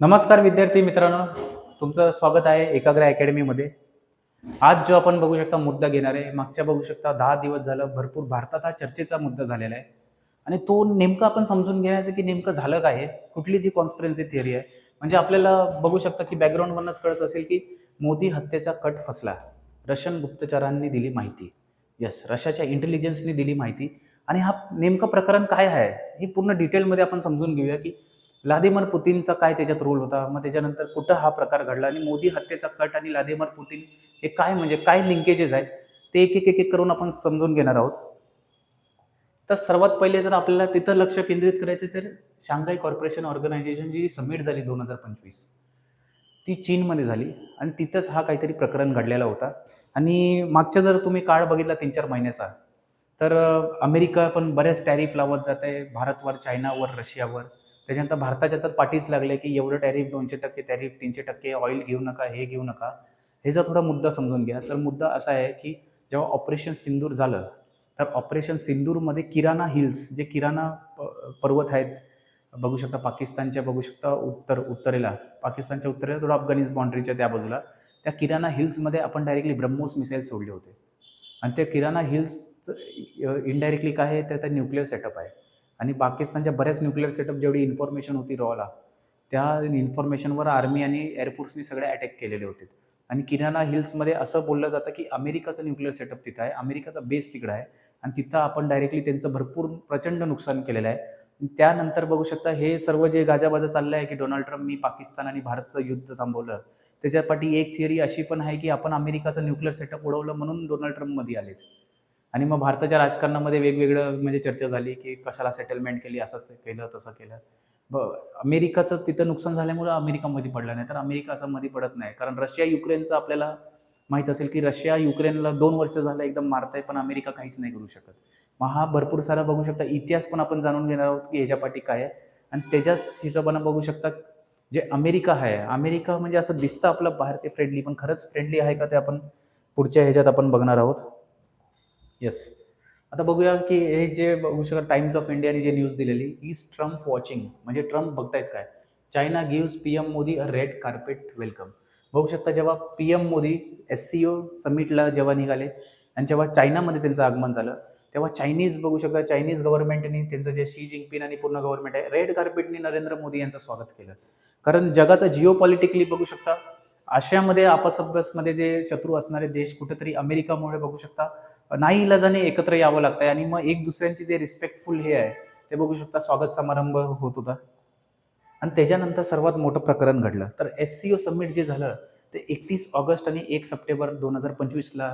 नमस्कार विद्यार्थी मित्रांनो. तुमचं स्वागत आहे एकाग्र अकॅडमीमध्ये. आज जो आपण बघू शकता मुद्दा घेणार आहे मागच्या बघू शकता दहा दिवस झालं भरपूर भारतात हा चर्चेचा मुद्दा झालेला आहे. आणि तो नेमका आपण समजून घेण्याचं की नेमकं झालं काय आहे कुठली जी कॉन्स्पिरन्सी थिअरी आहे म्हणजे आपल्याला बघू शकता की बॅकग्राऊंडमधूनच कळत असेल की मोदी हत्येचा कट फसला. रशियन गुप्तचरांनी दिली माहिती. यस रशियाच्या इंटेलिजन्सनी दिली माहिती. आणि हा नेमकं प्रकरण काय आहे हे पूर्ण डिटेलमध्ये आपण समजून घेऊया की लादेमर पुतीनचा काय त्याच्यात रोल होता? मग त्याच्यानंतर कुठं हा प्रकार घडला? आणि मोदी हत्येचा कट आणि लादेमर पुतीन हे काय म्हणजे काय लिंकेजेस आहेत? ते एक एक एक करून आपण समजून घेणार आहोत. तर सर्वात पहिले जर आपल्याला तिथं लक्ष केंद्रित करायचं तर शांघाय कॉर्पोरेशन ऑर्गनायझेशन जी समिट झाली दोन हजार पंचवीस ती चीनमध्ये झाली. आणि तिथंच हा काहीतरी प्रकरण घडलेला होता. आणि मागच्या जर तुम्ही काळ बघितला तीन चार महिन्याचा तर अमेरिका पण बऱ्याच टॅरिफ लावत जात आहे भारतवर चायनावर रशियावर. त्याच्यानंतर भारताच्या तर पाठीच लागले की एवढं टॅरिफ दोनशे टक्के टॅरिफ तीनशे टक्के ऑइल घेऊ नका हे घेऊ नका ह्याचा थोडा मुद्दा समजून घ्या तर मुद्दा असा आहे की जेव्हा ऑपरेशन सिंदूर झालं तर ऑपरेशन सिंदूरमध्ये किराणा हिल्स जे किराणा प- पर्वत आहेत बघू शकता पाकिस्तानच्या बघू शकता उत्तर उत्तरेला पाकिस्तानच्या उत्तरेला थोडं अफगाणिस बाउंड्रीच्या त्या बाजूला त्या किराणा हिल्समध्ये आपण डायरेक्टली ब्रह्मोस मिसाईल सोडले होते. आणि त्या किराणा हिल्स इनडायरेक्टली काय आहे तर त्या न्यूक्लिअर सेटअप आहे. आणि पाकिस्तानच्या बऱ्याच न्यूक्लिअर सेटअप जेवढी इन्फॉर्मेशन होती रॉला त्या इन्फॉर्मेशनवर आर्मी आणि एअरफोर्सनी सगळे अटॅक केलेले होते. आणि किराणा हिल्समध्ये असं बोललं जातं की अमेरिकाचं न्यूक्लिअर सेटअप तिथं आहे अमेरिकाचा बेस तिकडं आहे. आणि तिथं आपण डायरेक्टली त्यांचं भरपूर प्रचंड नुकसान केलेलं आहे. त्यानंतर बघू शकता हे सर्व जे गाजाबाजा चाललं आहे की डोनाल्ड ट्रम्पनी पाकिस्तान आणि भारतचं युद्ध थांबवलं. त्याच्यापाठी एक थिअरी अशी पण आहे की आपण अमेरिकाचं न्यूक्लिअर सेटअप उडवलं म्हणून डोनाल्ड ट्रम्पमध्ये आलेत. आणि मग भारताच्या राजकारणामध्ये वेगवेगळं म्हणजे चर्चा झाली की कशाला सेटलमेंट केली असं केलं तसं केलं. ब अमेरिकाचं तिथं नुकसान झाल्यामुळं अमेरिकामध्ये पडलं नाही. तर अमेरिका असं मध्ये पडत नाही. कारण रशिया युक्रेनचं आपल्याला माहीत असेल की रशिया युक्रेनला दोन वर्ष झालं एकदम मारताय पण अमेरिका काहीच नाही करू शकत. मग हा भरपूर सारा बघू शकता. इतिहास पण आपण जाणून घेणार आहोत की ह्याच्या पाठी काय आहे. आणि त्याच्याच हिशोबानं बघू शकता जे अमेरिका आहे. अमेरिका म्हणजे असं दिसतं आपलं बाहेर ते फ्रेंडली पण खरंच फ्रेंडली आहे का ते आपण पुढच्या ह्याच्यात आपण बघणार आहोत. येस आता बघूया की हे जे बघू शकता टाइम्स ऑफ इंडियाने जे न्यूज दिलेली इज ट्रम्प वॉचिंग म्हणजे ट्रम्प बघतायत काय? China gives P M Modi a red carpet welcome बघू शकता जेव्हा P M Modi S C O समिटला जेव्हा निघाले आणि जेव्हा चायनामध्ये त्यांचं आगमन झालं तेव्हा चायनीज बघू शकता चायनीज गव्हर्नमेंटनी त्यांचं जे शी जिंगपिन आणि पूर्ण गव्हर्नमेंट आहे रेड कार्पेटनी नरेंद्र मोदी यांचं स्वागत केलं. कारण जगाचं जिओ पॉलिटिकली बघू शकता आशियामध्ये आपसभ्यासमध्ये जे शत्रू असणारे देश कुठेतरी अमेरिकामुळे बघू शकता नाही इलाजाने एकत्र यावं लागतंय आणि मग एक दुसऱ्यांची जे रिस्पेक्टफुल हे आहे ते बघू शकता स्वागत समारंभ होत होता. आणि त्याच्यानंतर सर्वात मोठं प्रकरण घडलं. तर एस सी ओ समिट जे झालं ते एकतीस ऑगस्ट आणि एक सप्टेंबर दोन हजार पंचवीसला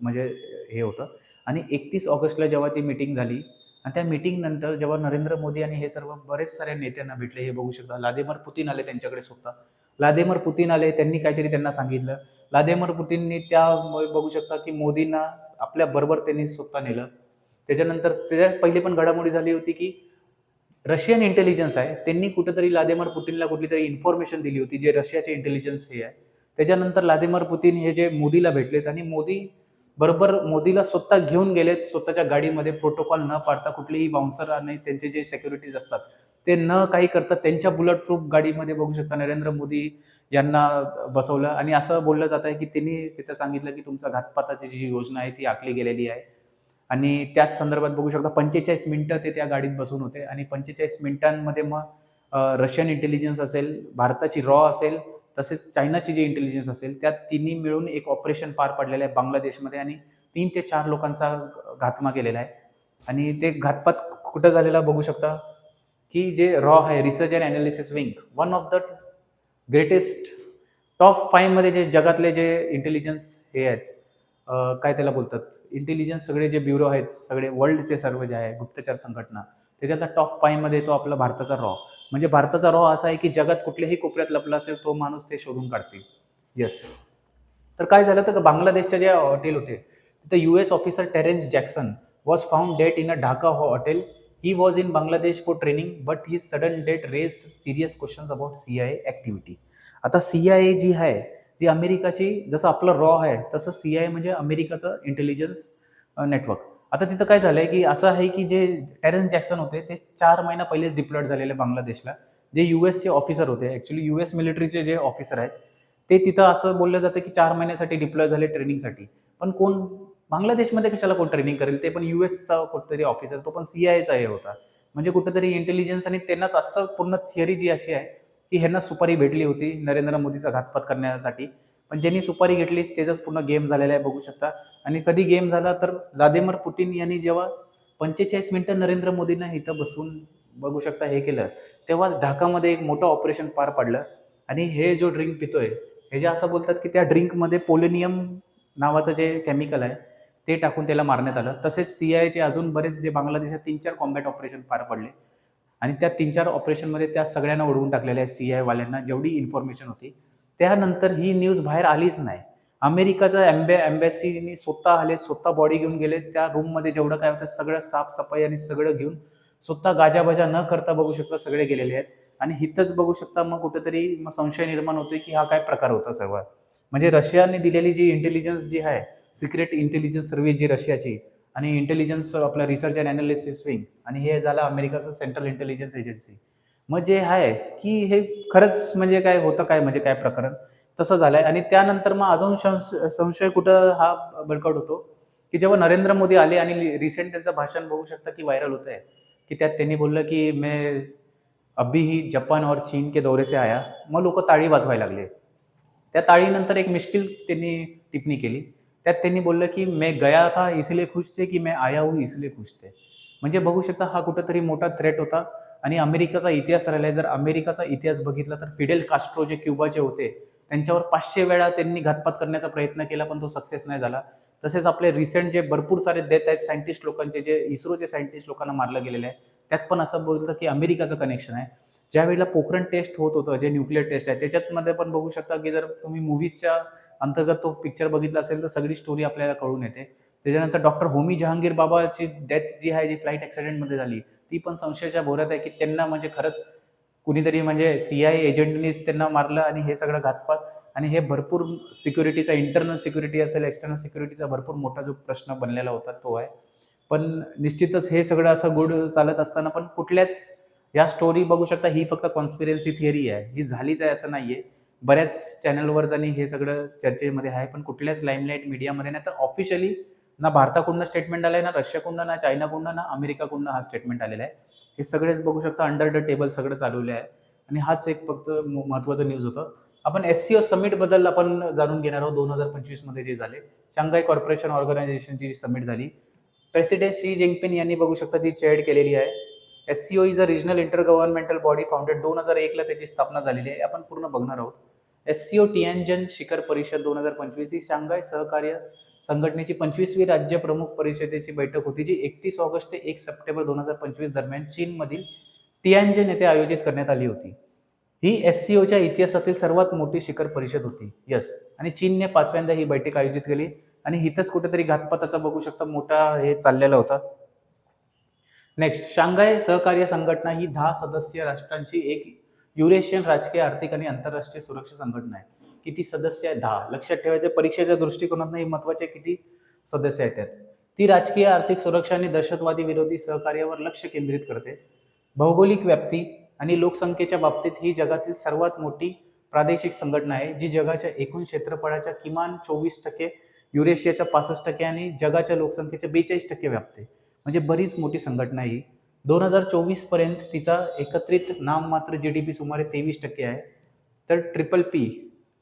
म्हणजे हे होतं. आणि एकतीस ऑगस्टला जेव्हा ती मीटिंग झाली आणि त्या मिटिंगनंतर जेव्हा नरेंद्र मोदी आणि हे सर्व बरेच साऱ्या नेत्यांना भेटले हे बघू शकता लादेमर पुतीन आले त्यांच्याकडे स्वतः लादेमर पुतीन आले त्यांनी काहीतरी त्यांना सांगितलं. लादेमर पुतीननी त्या बघू शकता की मोदींना आपल्या बरोबर त्यांनी स्वतः नेलं. त्याच्यानंतर त्याच्या पहिली पण घडामोडी झाली होती की रशियन इंटेलिजन्स आहे त्यांनी कुठेतरी लादेमर पुतीनला कुठली तरी इन्फॉर्मेशन दिली होती जे रशियाचे इंटेलिजन्स हे आहे. त्याच्यानंतर लादेमर पुतीन हे जे मोदीला भेटलेत आणि मोदी बरोबर मोदीला स्वतः घेऊन गेलेत स्वतःच्या गाडीमध्ये प्रोटोकॉल न पाडता कुठलीही बाउन्सर आणि त्यांचे जे सेक्युरिटीज असतात ते न काही करता त्यांच्या बुलेट प्रूफ गाडीमध्ये बघू शकता. नरेंद्र मोदी यांना बसवलं आणि असं बोललं जात आहे की त्यांनी तिथं सांगितलं की तुमचा घातपाताची जी योजना आहे ती आखली गेलेली आहे. आणि त्याच संदर्भात बघू शकता पंचेचाळीस मिनिटं ते त्या गाडीत बसून होते आणि पंचेचाळीस मिनिटांमध्ये मग रशियन इंटेलिजन्स असेल भारताची रॉ असेल तसेच चायनाची जी इंटेलिजन्स असेल त्या तिन्ही मिळून एक ऑपरेशन पार पडलेलं आहे बांगलादेशमध्ये आणि तीन ते चार लोकांचा घातमा केलेला आहे. आणि ते घातपात कुठं झालेला बघू शकता? की जे रॉ आहे research and analysis wing one of the greatest top फाईव्हमध्ये जे जगातले जे इंटेलिजन्स हे आहेत काय त्याला बोलतात? इंटेलिजन्स सगळे जे ब्युरो आहेत सगळे वर्ल्डचे सर्व जे आहे गुप्तचर संघटना त्याच्यातला टॉप फाईव्हमध्ये तो आपला भारताचा रॉ म्हणजे भारताचा रॉ असा आहे की जगात कुठल्याही कोपऱ्यात लपला असेल तो माणूस ते शोधून काढतील. येस तर काय झालं तर बांगलादेशच्या जे हॉटेल होते तिथं U S officer Terrence Jackson was found dead in a Dhaka hotel he was in Bangladesh for training but he sudden death raised serious questions about C I activity आता C I A जी आहे ती अमेरिकाची जसं आपलं raw आहे तसं C I म्हणजे अमेरिकाचं intelligence network आता तिथं काय झालंय की असं आहे की जे टेरेन्स जॅक्सन होते ते चार महिना पहिलेच डिप्लॉयड झालेले बांगलादेशला. जे यू एसचे ऑफिसर होते ॲक्च्युली यू एस मिलिटरीचे जे ऑफिसर आहेत ते तिथं असं बोललं जातं की चार महिन्यासाठी डिप्लॉय झाले ट्रेनिंगसाठी पण कोण बांगलादेशमध्ये कशाला कोण ट्रेनिंग करेल? ते पण यू एसचा कुठतरी ऑफिसर तो पण सी आयचा हे होता. म्हणजे कुठेतरी इंटेलिजन्स आणि त्यांनाच असं पूर्ण थिअरी जी अशी आहे की ह्यांना सुपारी भेटली होती नरेंद्र मोदीचा घातपात करण्यासाठी. पण ज्यांनी सुपारी घेतली त्याचाच पूर्ण गेम झालेला आहे बघू शकता. आणि कधी गेम झाला तर व्लादिमीर पुटिन यांनी जेव्हा पंचेचाळीस मिनटं नरेंद्र मोदींना इथं बसून बघू शकता हे केलं तेव्हाच ढाकामध्ये एक मोठं ऑपरेशन पार पडलं. आणि हे जो ड्रिंक पितोय हे जे असं बोलतात की त्या ड्रिंकमध्ये पोलेनियम नावाचं जे केमिकल आहे ते टाकून त्याला मारण्यात आलं. तसेच सी आयचे अजून बरेच जे बांगलादेशात तीन चार कॉम्बॅट ऑपरेशन पार पडले. आणि त्या तीन चार ऑपरेशनमध्ये त्या सगळ्यांना ओढवून टाकलेल्या आहे सी आयवाल्यांना जेवढी इन्फॉर्मेशन होती त्यानंतर ही न्यूज बाहेर आलीच नाही. अमेरिकाचा अँबे अँबॅसीनी स्वतः आले स्वतः बॉडी घेऊन गेले. त्या रूममध्ये जेवढं काय होतं सगळं साफसफाई आणि सगळं घेऊन स्वतः गाजाबाजा न करता बघू शकता सगळे गेलेले आहेत. आणि हिथंच बघू शकता मग कुठेतरी मग संशय निर्माण होतोय की हा काय प्रकार होता सर्व म्हणजे रशियाने दिलेली जी इंटेलिजन्स जी आहे सिक्रेट इंटेलिजन्स सर्व्हिस जी रशियाची आणि इंटेलिजन्स आपला रिसर्च अँड अनालिसिस विंग आणि हे झालं अमेरिकाचं सेंट्रल इंटेलिजन्स एजन्सी मग जे आहे की हे खरंच म्हणजे काय होतं काय म्हणजे काय प्रकरण? तसं झालंय. आणि त्यानंतर मग अजून संश संशय कुठं हा बळकट होतो? की जेव्हा नरेंद्र मोदी आले आणि रिसेंट त्यांचं भाषण बघू शकता की व्हायरल होत आहे की त्यात त्यांनी बोललं की मे अभी ही जपान और चीन के दौरे से आया. मग लोक ताळी वाजवायला लागले. त्या ताळीनंतर एक मिश्किल त्यांनी टिप्पणी केली. त्यात त्यांनी बोललं की मैं गया था इसलिए खुश थे की मैं आया हूँ इसलिए खुश थे. म्हणजे बघू शकता हा कुठंतरी मोठा थ्रेट होता. आणि अमेरिकेचा इतिहास राहिला जर अमेरिकाचा इतिहास बघितला तर फिडेल कास्ट्रो जे क्युबाचे होते त्यांच्यावर पाचशे वेळा त्यांनी घातपात करण्याचा प्रयत्न केला पण तो सक्सेस नाही झाला. तसेच आपले रिसेंट जे भरपूर सारे डेथ आहेत सायंटिस्ट लोकांचे जे इस्रोचे सायंटिस्ट लोकांना मारलं गेलेले आहे त्यात पण असं बोलतं की अमेरिकाचं कनेक्शन आहे. ज्या वेळेला पोखरण टेस्ट होत होतं जे न्यूक्लिअर टेस्ट आहे त्याच्यामध्ये पण बघू शकता की जर तुम्ही मूवीजच्या अंतर्गत तो पिक्चर बघितला असेल तर सगळी स्टोरी आपल्याला कळून येते. त्याच्यानंतर डॉक्टर होमी जहांगीर बाबाची डेथ जी आहे जी फ्लाईट ॲक्सिडेंटमध्ये झाली ती पण संशयाच्या भोऱ्यात आहे की त्यांना म्हणजे खरंच कुणीतरी म्हणजे सी आय एजंटनीच त्यांना मारलं आणि हे सगळं घातपात. आणि हे भरपूर सिक्युरिटीचा इंटरनल सिक्युरिटी असेल एक्सटर्नल सिक्युरिटीचा भरपूर मोठा जो प्रश्न बनलेला होता तो आहे. पण निश्चितच हे सगळं असं गुड चालत असताना पण कुठल्याच या स्टोरी बघू शकता ही फक्त कॉन्स्पिरन्सी थिअरी आहे. ही झालीच आहे असं नाही आहे बऱ्याच चॅनलवर आणि हे सगळं चर्चेमध्ये आहे पण कुठल्याच लाईमलाईट मीडियामध्ये नाही. तर ऑफिशियली ना भारताकडून स्टेटमेंट आलं आहे ना रशियाकडून ना चायनाकडून ना अमेरिकाकडून हा स्टेटमेंट आलेला आहे. हे सगळेच बघू शकता अंडर द टेबल सगळं चालवलं आहे आणि हाच एक फक्त महत्त्वाचं न्यूज होतं. आपण एस सी ओ समिटबद्दल आपण जाणून घेणार आहोत दोन हजार पंचवीसमध्ये जे झाले. शांघाय कॉर्पोरेशन ऑर्गनायझेशनची जी समिट झाली. प्रेसिडेंट शी जिंगपिन यांनी बघू शकता ती चेअर केलेली आहे. S C O is a regional inter governmental body founded दोन हजार एकला त्याची स्थापना झालेली आहे. आपण पूर्ण बघणार आहोत. एस सी ओ टिएनजन शिखर परिषद दोन हजार पंचवीस ही शांघाय सहकार्य संघटनेची पंचवीसवी राज्य प्रमुख परिषदेची बैठक होती जी एकतीस ऑगस्ट ते एक सप्टेंबर दोन हजार पंचवीस दरम्यान चीनमधील टियानजन येथे आयोजित करण्यात आली होती. ही एस सी ओच्या इतिहासातील सर्वात मोठी शिखर परिषद होती. यस आणि चीनने पाचव्यांदा ही बैठक आयोजित केली. आणि इथंच कुठेतरी घातपाताचा बघू शकता मोठा हे चाललेला होता. नेक्स्ट शांघाय सहकार्य संघटना ही दहा सदस्य राष्ट्रांची एक युरेशियन राजकीय आर्थिक आणि आंतरराष्ट्रीय सुरक्षा संघटना आहे. किती सदस्य आहे दहा. लक्षात ठेवायचे परीक्षेच्या दृष्टिकोनातून ही महत्त्वाचे किती सदस्य आहेत त्यात? ती राजकीय आर्थिक सुरक्षा आणि दहशतवादी विरोधी सहकार्यावर लक्ष केंद्रित करते. भौगोलिक व्याप्ती आणि लोकसंख्येच्या बाबतीत ही जगातील सर्वात मोठी प्रादेशिक संघटना आहे जी जगाच्या एकूण क्षेत्रफळाच्या किमान चोवीस टक्के युरेशियाच्या पासष्ट टक्के आणि जगाच्या लोकसंख्येच्या बेचाळीस टक्के व्यापते म्हणजे बरीच मोठी संघटना ही. दोन हजार चोवीसपर्यंत तिचा एकत्रित नाममात्र जी डी पी सुमारे तेवीस टक्के आहे. तर ट्रिपल पी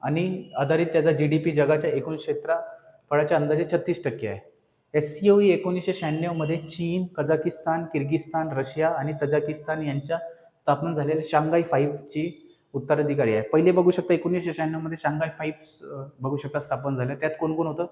आणि आधारित त्याचा जी डी पी जगाच्या एकूण क्षेत्राफळाच्या अंदाजे छत्तीस टक्के आहे. एस सी ओ ही एकोणीसशे शहाण्णवमध्ये चीन कझाकिस्तान किर्गिस्तान रशिया आणि तजाकिस्तान यांच्या स्थापना झालेल्या शांघाय फाईव्हची उत्तराधिकारी आहे. पहिले बघू शकता एकोणीसशे शहाण्णवमध्ये शांघाय फाईव्ह बघू शकता स्थापन झालं. त्यात कोण कोण होतं?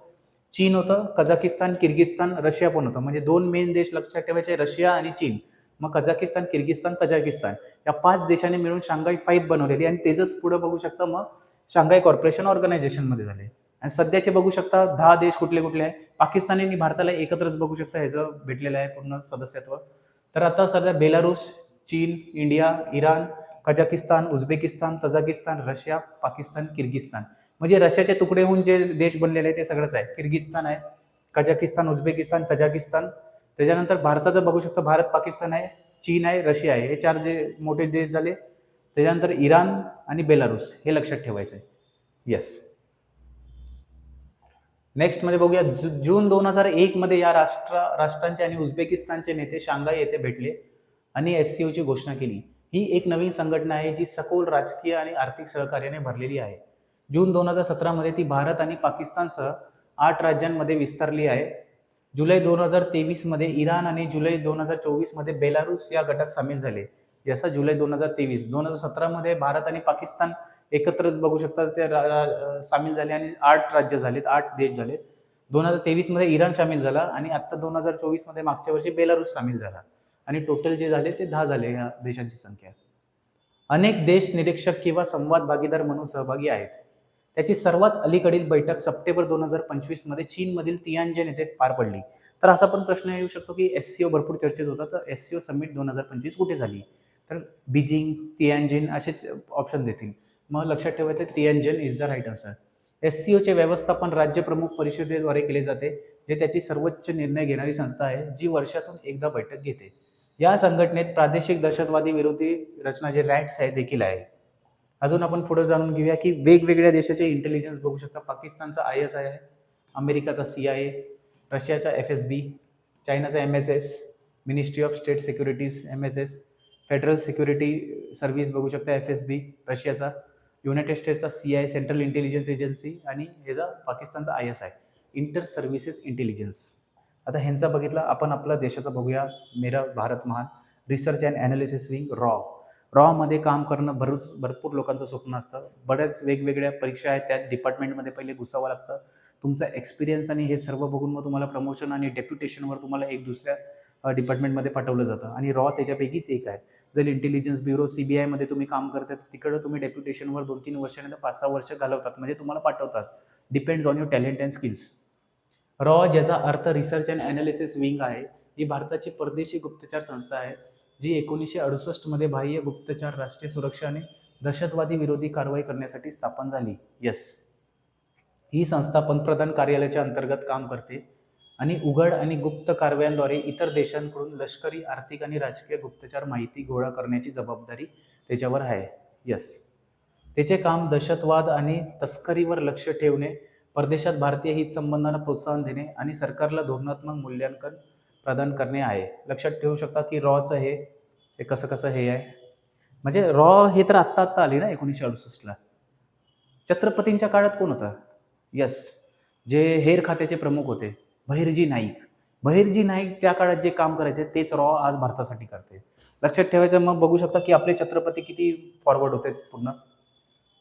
चीन होतं कझाकिस्तान किर्गिस्तान रशिया पण होतं. म्हणजे दोन मेन देश लक्षात ठेवायचे रशिया आणि चीन. मग कझाकिस्तान किर्गिस्तान तजाकिस्तान या पाच देशांनी मिळून शांघाई फाईव्ह बनवलेली आणि त्याचंच पुढं बघू शकता मग शांघाई कॉर्पोरेशन ऑर्गनायझेशनमध्ये झाले. आणि सध्याचे बघू शकता दहा देश कुठले कुठले आहे. पाकिस्तानी भारताला एकत्रच बघू शकता ह्याचं भेटलेलं आहे पूर्ण सदस्यत्व. तर आता सध्या बेलारूस चीन India Iran Kazakhstan Uzbekistan Tajikistan Russia Pakistan Kyrgyzstan. म्हणजे रशियाचे तुकडे होऊन जे देश बनलेले आहे ते सगळंच आहे. किर्गिस्तान आहे कझाकिस्तान उझबेकिस्तान तजाकिस्तान. त्याच्यानंतर भारताचं बघू शकता भारत पाकिस्तान आहे चीन आहे रशिया आहे. हे चार जे मोठे देश झाले. त्याच्यानंतर इराण आणि बेलारूस हे लक्षात ठेवायचं आहे येस नेक्स्टमध्ये बघूया जु जून दोन हजार एकमध्ये या राष्ट्र राष्ट्रांचे आणि उझबेकिस्तानचे नेते शांघाय येथे भेटले आणि एस सी ओची घोषणा केली. ही एक नवीन संघटना आहे जी सखोल राजकीय आणि आर्थिक सहकार्याने भरलेली आहे. जून दोन हजार सतरामध्ये ती भारत आणि पाकिस्तानसह आठ राज्यांमध्ये विस्तारली आहे. जुलै दोन हजार तेवीसमध्ये इराण आणि जुलै दोन हजार चोवीसमध्ये बेलारूस या गटात सामील झाले. जसा जुलै दोन हजार तेवीस दोन हजार सतरामध्ये भारत आणि पाकिस्तान एकत्रच बघू शकतात ते सामील झाले आणि आठ राज्य झालेत आठ देश झालेत. दोन हजार तेवीसमध्ये इराण सामील झाला आणि आत्ता दोन हजार चोवीसमध्ये मागच्या वर्षी बेलारूस सामील झाला. आणि टोटल जे झाले ते दहा झाले या देशांची संख्या. अनेक देश निरीक्षक किंवा संवाद भागीदार म्हणून सहभागी आहेत. त्याची सर्वात अलीकडील बैठक सप्टेंबर दोन हजार पंचवीसमध्ये चीनमधील तियानजेन येथे पार पडली. तर असा पण प्रश्न येऊ शकतो की एस सी ओ भरपूर चर्चेत होता तर एस सी ओ समिट दोन हजार पंचवीस कुठे झाली? तर बीजिंग तियांजिन असेच ऑप्शन देतील. मग लक्षात ठेवायचं Tianjin is the right answer S C ओचे व्यवस्थापन राज्य प्रमुख परिषदेद्वारे केले जाते जे त्याची सर्वोच्च निर्णय घेणारी संस्था आहे जी वर्षातून एकदा बैठक घेते. या संघटनेत प्रादेशिक दहशतवादी विरोधी रचना जे रॅट्स आहे देखील आहे. अजून आपण पुढे जाणून घेऊया की वेगवेगळ्या देशाचे इंटेलिजन्स बघू शकता. पाकिस्तानचा आय एस आय आहे अमेरिकाचा सी आय ए रशियाचा F S B चायनाचा M S S ministry of state securities M S S federal security service बघू शकता एफ एस बी रशियाचा United स्टेट्सचा C I central intelligence agency आणि ह्याचा पाकिस्तानचा I S I inter services intelligence आता ह्यांचा बघितला आपण आपला देशाचा बघूया. मेरा भारत महान रिसर्च अँड ॲनालिसिस विंग रॉ रॉमध्ये काम करणं भरूच भरपूर लोकांचं स्वप्न असतं. बऱ्याच वेगवेगळ्या परीक्षा आहेत त्या डिपार्टमेंटमध्ये पहिले घुसावं लागतं. तुमचा एक्सपिरियन्स आणि हे सर्व बघून मग तुम्हाला प्रमोशन आणि डेप्युटेशनवर तुम्हाला एक दुसऱ्या डिपार्टमेंटमध्ये पाठवलं जातं. आणि रॉ त्याच्यापैकीच एक आहे. जर इंटेलिजन्स ब्युरो सी बी आयमध्ये तुम्ही काम करता तर तिकडं तुम्ही डेप्युटेशनवर दोन तीन वर्षानंतर पाच सहा वर्ष घालवतात. म्हणजे तुम्हाला पाठवतात. Depends on your talent and skills raw ज्याचा अर्थ रिसर्च अँड ॲनालिसिस विंग आहे ही भारताची परदेशी गुप्तचार संस्था आहे. जी एकोणीसशे अडुसष्टमध्ये बाह्य गुप्तचार राष्ट्रीय सुरक्षा आणि दहशतवादी विरोधी कारवाई करण्यासाठी स्थापन झाली. यस ही संस्था पंतप्रधान कार्यालयाच्या अंतर्गत काम करते आणि उघड आणि गुप्त कारवायांद्वारे इतर देशांकडून लष्करी आर्थिक आणि राजकीय गुप्तचार माहिती गोळा करण्याची जबाबदारी त्याच्यावर आहे. यस त्याचे काम दहशतवाद आणि तस्करीवर लक्ष ठेवणे परदेशात भारतीय हित संबंधांना प्रोत्साहन देणे आणि सरकारला धोरणात्मक मूल्यांकन प्रदान करणे आहे. लक्षात ठेवू शकता की रॉचं हे हे कसं कसं हे आहे? म्हणजे रॉ हे तर आत्ता आत्ता आली ना एकोणीसशे अडुसष्टला छत्रपतींच्या काळात कोण होता? यस जे हेर खात्याचे प्रमुख होते बहिर्जी नाईक. बहिर्जी नाईक त्या काळात जे काम करायचे तेच रॉ आज भारतासाठी करते. लक्षात ठेवायचं मग बघू शकता की आपले छत्रपती किती फॉरवर्ड होते पूर्ण.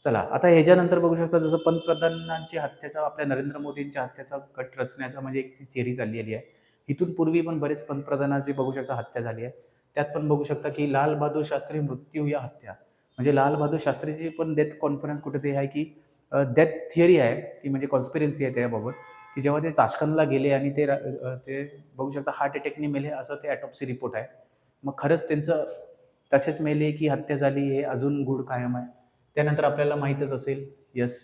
चला आता ह्याच्यानंतर बघू शकता जसं पंतप्रधानांची हत्याचा आपल्या नरेंद्र मोदींच्या हत्याचा कट रचण्याचा म्हणजे एक ती थिअरी चाललेली आहे. इथून पूर्वी पण बरेच पंतप्रधानांची बघू शकता हत्या झाली आहे. त्यात पण बघू शकता की लाल बहादूर शास्त्री मृत्यू या हत्या. म्हणजे लाल बहादूर शास्त्रीची पण डेथ कॉन्फरन्स कुठे आहे की डेथ थिअरी आहे की म्हणजे कॉन्स्पिरन्सी आहे त्याबाबत की जेव्हा ते ताशकंदला गेले आणि ते ते बघू शकता हार्ट अटॅकने मेले असं ते ॲटॉप्सी रिपोर्ट आहे. मग खरंच त्यांचं तसेच मेले की हत्या झाली हे अजून गुढ कायम आहे. त्यानंतर आपल्याला माहीतच असेल yes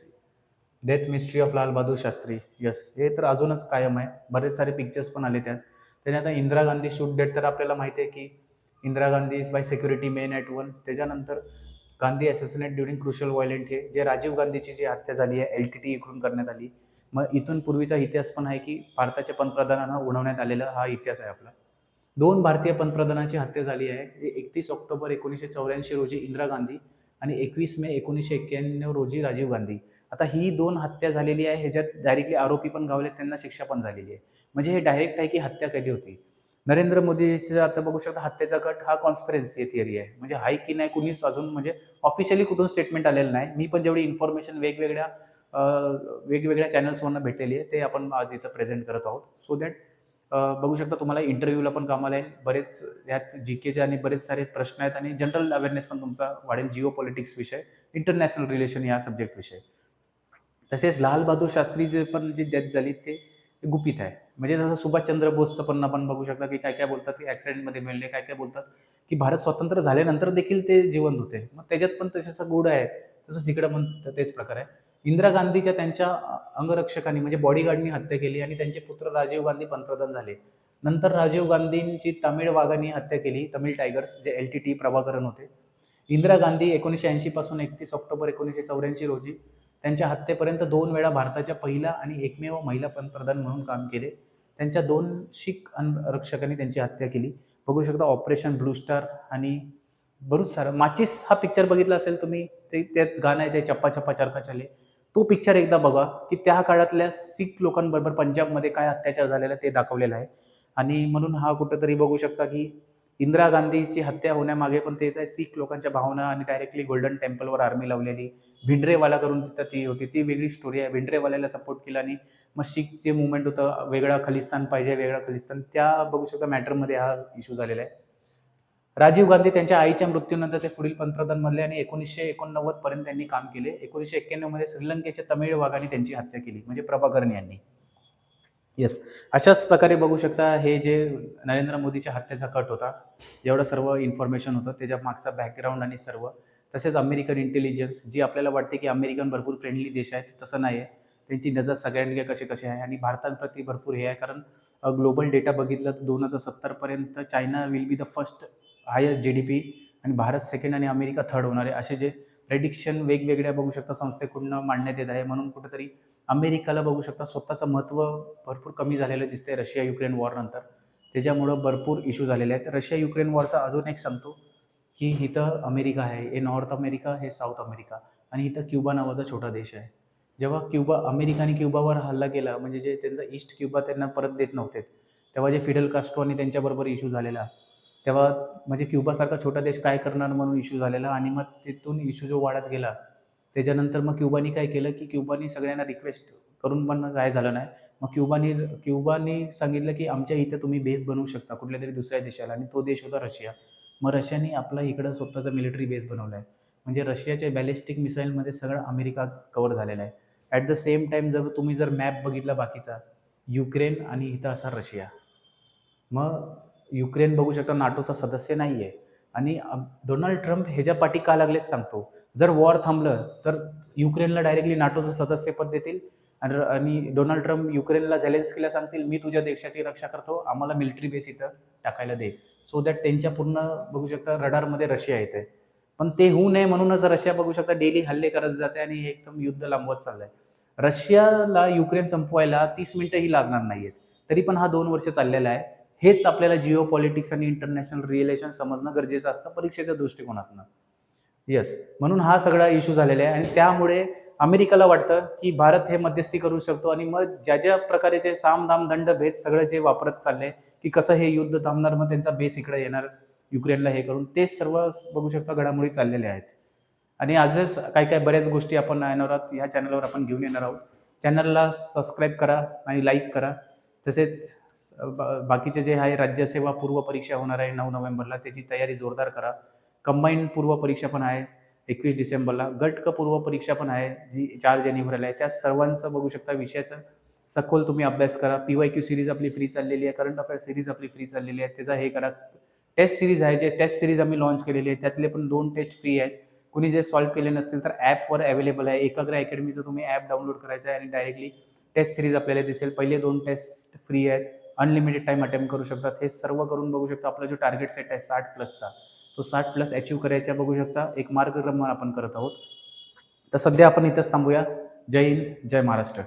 death mystery of Lal Bahadur Shastri yes हे तर अजूनच कायम आहे. बरेच सारे पिक्चर्स पण आले त्यात. त्याने आता इंदिरा गांधी शूट डेट तर आपल्याला माहिती आहे की Indira Gandhi is by security men at one त्याच्यानंतर Gandhi assassinate during crucial violent हे जे राजीव गांधीची जी हत्या झाली आहे एल टी टी इकडून करण्यात आली. मग इथून पूर्वीचा इतिहास पण आहे की भारताच्या पंतप्रधानांना उडवण्यात आलेला हा इतिहास आहे आपला. दोन भारतीय पंतप्रधानांची हत्या झाली आहे एकतीस ऑक्टोबर एकोणीसशे चौऱ्याऐंशी रोजी इंदिरा गांधी आणि एकवीस मे एकोणीसशे एक्क्याण्णव रोजी राजीव गांधी. आता ही दोन हत्या झालेली आहे ह्याच्यात डायरेक्टली आरोपी पण गावले त्यांना शिक्षा पण झालेली आहे. म्हणजे हे डायरेक्ट आहे की हत्या केली होती. नरेंद्र मोदीचं आता बघू शकता हत्येचा कट हा कॉन्स्परन्सी थिअरी आहे. म्हणजे हाय की नाही कुणीच अजून म्हणजे ऑफिशियली कुठून स्टेटमेंट आलेलं नाही. मी पण जेवढी इन्फॉर्मेशन वेगवेगळ्या वेगवेगळ्या चॅनल्सवरनं भेटलेली आहे ते आपण आज इथं प्रेझेंट करत आहोत. सो दॅट बघू शकता तुम्हाला इंटरव्ह्यूला पण कामाला येईल. बरेच यात जी केचे आणि बरेच सारे प्रश्न आहेत आणि जनरल अवेअरनेस पण तुमचा वाढेल जिओ पॉलिटिक्स विषय इंटरनॅशनल रिलेशन या सब्जेक्ट विषय. तसेच लाल बहादूर शास्त्रीचे पण जी डेथ झाली ते गुपित आहे. म्हणजे जसं सुभाषचंद्र बोसचं पण आपण बघू शकता की काय काय बोलतात की ॲक्सिडेंटमध्ये मिळले काय काय बोलतात की भारत स्वतंत्र झाल्यानंतर देखील ते जिवंत होते. मग त्याच्यात पण तसं गुड आहे तसंच तिकडं पण तेच प्रकार आहे. इंदिरा गांधीच्या त्यांच्या अंगरक्षकांनी म्हणजे बॉडीगार्डनी हत्या केली आणि त्यांचे पुत्र राजीव गांधी पंतप्रधान झाले. नंतर राजीव गांधींची तमिळ वाघांनी हत्या केली Tamil tigers J L T T Prabhakaran होते. इंदिरा गांधी एकोणीसशे ऐंशीपासून एकतीस ऑक्टोबर एकोणीसशे चौऱ्याऐंशी रोजी त्यांच्या हत्येपर्यंत दोन वेळा भारताच्या पहिला आणि एकमेव महिला पंतप्रधान म्हणून काम केले. त्यांच्या दोन शीख रक्षकांनी त्यांची हत्या केली. बघू शकता ऑपरेशन ब्लू स्टार आणि बरूच सारं. माचिस हा पिक्चर बघितला असेल तुम्ही ते त्यात गाणं आहे ते चप्पा चप्पा चरका चले तो पिक्चर एकदा बघा की त्या काळातल्या सिख लोकांबरोबर पंजाबमध्ये काय अत्याचार झालेला आहे ते दाखवलेलं आहे. आणि म्हणून हा कुठंतरी बघू शकता की इंदिरा गांधीची हत्या होण्यामागे पण तेच आहे. सीख लोकांच्या भावना आणि डायरेक्टली गोल्डन टेम्पलवर आर्मी लावलेली. भिंडरेवाला करून तिथं ती होती. ती वेगळी स्टोरी आहे. भिंडरेवाल्याला सपोर्ट केला आणि मग शीख जे मुवमेंट होतं वेगळा खलिस्तान पाहिजे वेगळा खलिस्तान त्या बघू शकता मॅटरमध्ये हा इश्यू झालेला आहे. राजीव गांधी त्यांच्या आईच्या मृत्यूनंतर ते पुढील पंतप्रधान बनले आणि एकोणीसशे एकोणनव्वद पर्यंत त्यांनी काम केले. एकोणीसशे एक्क्याण्णवमध्ये श्रीलंकेच्या तमिळ वाघाने त्यांची हत्या केली. म्हणजे प्रभाकरन यांनी. येस अशाच प्रकारे बघू शकता हे जे नरेंद्र मोदीच्या हत्येचा कट होता एवढं सर्व इन्फॉर्मेशन होतं त्याच्या मागचा बॅकग्राऊंड आणि सर्व तसेच अमेरिकन इंटेलिजन्स जी आपल्याला वाटते की अमेरिकन भरपूर फ्रेंडली देश आहे तसं नाही आहे त्यांची नजर सगळ्यांकडे कसे कसे आहे आणि भारतांप्रती भरपूर हे आहे कारण ग्लोबल डेटा बघितलं तर दोन हजार सत्तरपर्यंत China will be the first highest G D P आणि भारत सेकंड आणि अमेरिका थर्ड होणार आहे. असे जे प्रेडिक्शन वेगवेगळ्या बघू शकता संस्थेकडून मांडण्यात येत आहे. म्हणून कुठेतरी अमेरिकाला बघू शकता. स्वतःचं महत्त्व भरपूर कमी झालेलं दिसतंय रशिया युक्रेन वॉर नंतर. त्याच्यामुळं भरपूर इश्यू झालेले आहेत. रशिया युक्रेन वॉरचा अजून एक सांगतो की इथं अमेरिका आहे हे नॉर्थ अमेरिका हे साऊथ अमेरिका आणि इथं क्युबा नावाचा छोटा देश आहे. जेव्हा क्युबा अमेरिका आणि क्युबावर हल्ला केला म्हणजे जे त्यांचा ईस्ट क्युबा त्यांना परत देत नव्हते. तेव्हा जे फिडल कास्ट्रो आणि त्यांच्याबरोबर इश्यू झालेला तेव्हा म्हणजे क्युबासारखा छोटा देश काय करणार म्हणून इश्यू झालेला आणि मग तिथून इश्यू जो वाढत गेला त्याच्यानंतर मग क्युबानी काय केलं की क्युबानी सगळ्यांना रिक्वेस्ट करून पण काय झालं नाही. मग क्युबानी क्युबानी सांगितलं की आमच्या इथं तुम्ही बेस बनवू शकता कुठल्या तरी दुसऱ्या देशाला आणि तो देश होता रशिया. मग रशियाने आपला इकडं स्वतःचा मिलिटरी बेस बनवला आहे म्हणजे रशियाच्या बॅलिस्टिक मिसाईलमध्ये सगळं अमेरिका कवर झालेला आहे. ॲट द सेम टाईम जर तुम्ही जर मॅप बघितला बाकीचा युक्रेन आणि इथं असा रशिया. मग युक्रेन बघू शकता नाटोचा सदस्य नाही आहे आणि डोनाल्ड ट्रम्प ह्याच्या पाठी का लागलेच सांगतो. जर वॉर थांबलं तर युक्रेनला डायरेक्टली नाटोचं सदस्यपद देतील. आणि आणि डोनाल्ड ट्रम्प युक्रेनला झेलेन्स्कीला सांगतील मी तुझ्या देशाची रक्षा करतो आम्हाला मिलिटरी बेस इथं टाकायला दे. सो दॅट त्यांच्या पूर्ण बघू शकता रडारमध्ये रशिया येते पण ते होऊ नये म्हणूनच रशिया बघू शकता डेली हल्ले करत जाते आणि हे एकदम युद्ध लांबवत चाललंय. रशियाला युक्रेन संपवायला तीस मिनिटंही लागणार नाही आहेत तरी पण हा दोन वर्ष चाललेला आहे. हेच आपल्याला जिओ पॉलिटिक्स आणि इंटरनॅशनल रिलेशन समजणं गरजेचं असतं परीक्षेच्या दृष्टिकोनातनं. येस म्हणून हा सगळा इश्यू झालेला आहे. आणि त्यामुळे अमेरिकेला वाटतं की भारत हे मध्यस्थी करू शकतो. आणि मग ज्या ज्या प्रकारेचे साम दाम दंड भेद सगळं जे वापरत चालले की कसं हे युद्ध थांबणार मग त्यांचा बेस इकडे येणार युक्रेनला हे करून तेच सर्व बघू शकता घडामोडी चाललेल्या आहेत. आणि आजच काय काय बऱ्याच गोष्टी आपण येणार आहोत ह्या चॅनलवर आपण घेऊन येणार आहोत. चॅनलला सबस्क्राईब करा आणि लाईक करा. तसेच बाकीचे जे आहे राज्यसेवा पूर्व परीक्षा होणार आहे नऊ नोव्हेंबरला त्याची तयारी जोरदार करा. कंबाईन पूर्व परीक्षा पण आहे एकवीस डिसेंबरला. गट क पूर्व परीक्षा पण आहे जी चार जानेवारीला आहे. त्या सर्वांचं बघू शकता विषयाचं सखोल तुम्ही अभ्यास करा. पी वाय क्यू सिरीज आपली फ्री चाललेली आहे करंट अफेअर सिरीज आपली फ्री चाललेली आहे. त्याचा हे करा. टेस्ट सिरीज आहे जे टेस्ट सिरीज आम्ही लॉन्च केलेली आहे. त्यातले पण दोन टेस्ट फ्री आहेत. कुणी जे सॉल्व्ह केले नसतील तर ॲपवर अवेलेबल आहे. एकाग्र अकॅडमीचं तुम्ही ॲप डाउनलोड करायचं आहे आणि डायरेक्टली टेस्ट सिरीज आपल्याला दिसेल. पहिले दोन टेस्ट फ्री आहेत. अनलिमिटेड टाईम अटेम्प्ट करू शकतात हे सर्व करून बघू शकता. आपला जो टार्गेट सेट आहे साठ प्लसचा तो साठ प्लस अचीव करायचा बघू शकता. एक मार्गक्रमण आपण करत आहोत. तर सध्या आपण इथंच थांबूया. जय हिंद जय महाराष्ट्र.